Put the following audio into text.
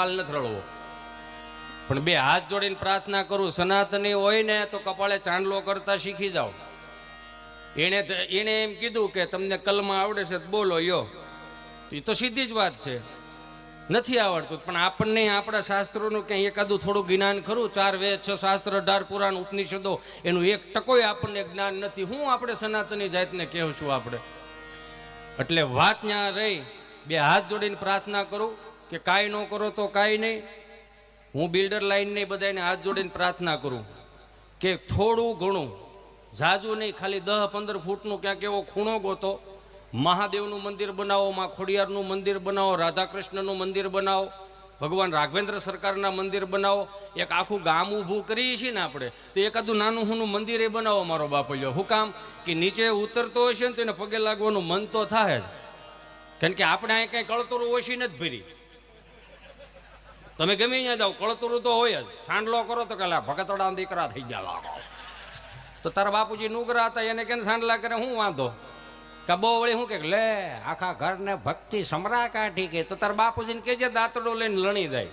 હાલ ન રળવો પણ બે હાથ જોડીને પ્રાર્થના કરું, સનાતની હોય ને તો કપાળે ચાંદલો કરતા શીખી જાઓ. એણે એણે એમ કીધું કે તમને કલમાં આવડે છે બોલો, યો. એ તો સીધી જ વાત છે. નથી આવડતું, પણ આપણને આપણા શાસ્ત્રોનું ક્યાંય એકાદું થોડું જ્ઞાન ખરું? ચાર વેદ છ શાસ્ત્ર, અઢાર પુરાણ, ઉપનિષદો, એનું એક ટકોય આપણને જ્ઞાન નથી. હું આપણે સનાતની જાતને કહેશું આપણે. એટલે વાત ત્યાં રહી. બે હાથ જોડીને પ્રાર્થના કરું. કે કાંઈ ન કરો તો કાંઈ નહીં. હું બિલ્ડર લાઈન નહીં બધાને હાથ જોડીને પ્રાર્થના કરું કે થોડું ઘણું, જાજુ નહીં, ખાલી દહ પંદર ફૂટનું ક્યાંક એવો ખૂણો ગોતો. મહાદેવનું મંદિર બનાવો, માં ખોડિયારનું મંદિર બનાવો, રાધાકૃષ્ણનું મંદિર બનાવો, ભગવાન રાઘવેન્દ્ર સરકારના મંદિર બનાવો. એક આખું ગામ ઊભું કરીએ છીએ ને આપણે, તો એકાદું નાનું હુનું મંદિર એ બનાવો મારો બાપલ્યો. હું કામ કે નીચે ઉતરતો હશે ને તો એને પગે લાગવાનું મન તો થાય જ. કારણ કે આપણે અહીં કંઈ કળતરું ઓછી નથી ભરી. તમે ગમે અહીંયા જાઓ, કળતરું તો હોય જ. સાંડલો કરો તો કે ભગતડા દીકરા થઈ ગયા તો તારા બાપુજી નુગરા હતા, એને કેને સાંડલા કરે હું વાંધો? કે બહુ વળી શું કે, લે, આખા ઘરને ભક્તિ સમરા કાઢી કે. તો તારા બાપુજીને કેજે દાંતડો લઈને લણી જાય.